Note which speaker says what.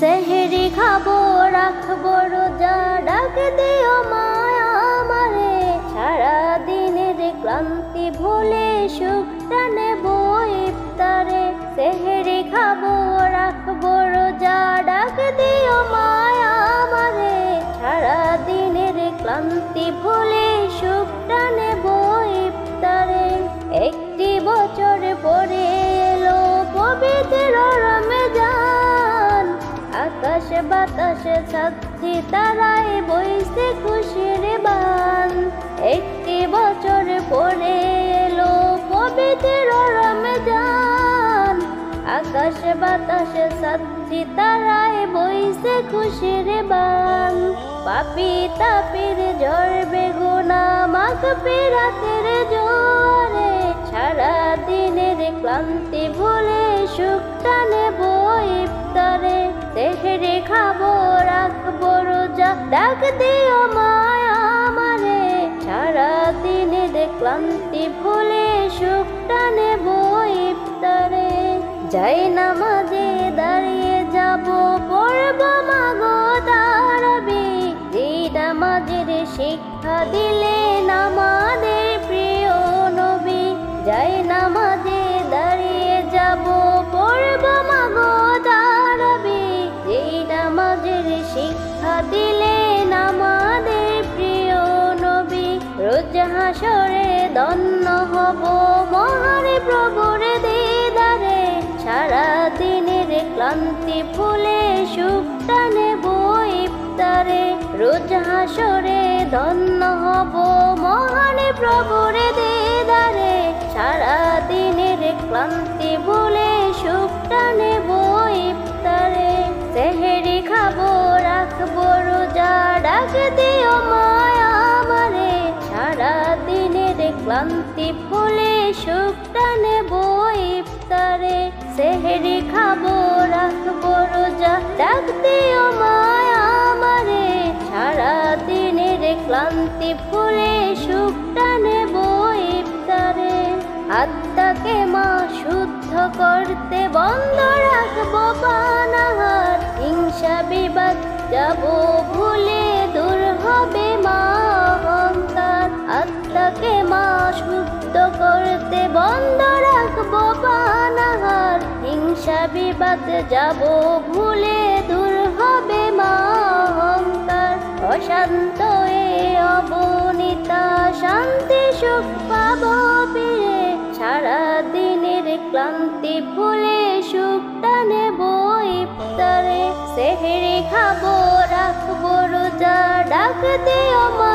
Speaker 1: সেহেরি খাব, রাখব রোজা, ডাক দিও মায়া আমারে। সারা দিনের ক্লান্তি ভুলে সুখটা নেব ইফতারে। সেহেরি খাব, রাখব রোজা, ডাক দিও মায়া আমারে। সারা দিনের ক্লান্তি ভুলে সুখটা নেব ইফতারে। একটি বছর পরে বাতাসে ছাত্রী তারাই বইছে খুশির বান। একটি বছর পরে এলো পবিত্র রমজান। আকাশ বাতাসে ছাত্রী তারাই বইছে খুশির বান। পাপি তাপির ঝড় বেগুনা মাঘ পেরাতের জোরে সারা দিনের ক্লান্তি ভুলে সুখটা খাব রাখব রোজা। ডাক দিও মায়া আমারে ভুলে সুখটা নেব ইফতারে। যাই নামাজে দাঁড়িয়ে যাব, পড়ব মাগো তারাবি। যে নামাজের শিক্ষা দিলেন আমাদের প্রিয় নবী। যাই দিলেন আমাদের প্রিয় নবী। রোজ হাসরে হব মহান প্রভুর দিদারে। সারা দিনের ক্লান্তি ফুলে সুখটা নেব ইফতারে। রোজ হাসরে ধন্য হব মহান প্রভুর দিদারে। সারা দিনের ক্লান্তি ভুলে সুখটা নেব ইফতারে দিও মায়া আমারে সারা দিনের ক্লান্তি ভুলে সুখটা নেব ইফতারে সেহেরি খাব রাখব রোজা ডাক দিও মায়া আমারে সারা দিনের ক্লান্তি ভুলে সুখটা নেব ইফতারে আত্মাকে মা শুদ্ধ করতে বন্ধ রাখব পানাহার হিংসা বিবাদ যাব আত্মাকে মা শুদ্ধ করতে বন্ধ রাখব পানাহার হিংসা বিবাদ যাব ভুলে দূর হবে মা অহংকার। অশান্ত এ অবনিতা, শান্তি সুখ পাবো ফিরে। সারা দিনের ক্লান্তি ভুলে সুখটা নেব ইফতারে। সেহেরি খাব, রাখব রোজা, ডাক দিও মা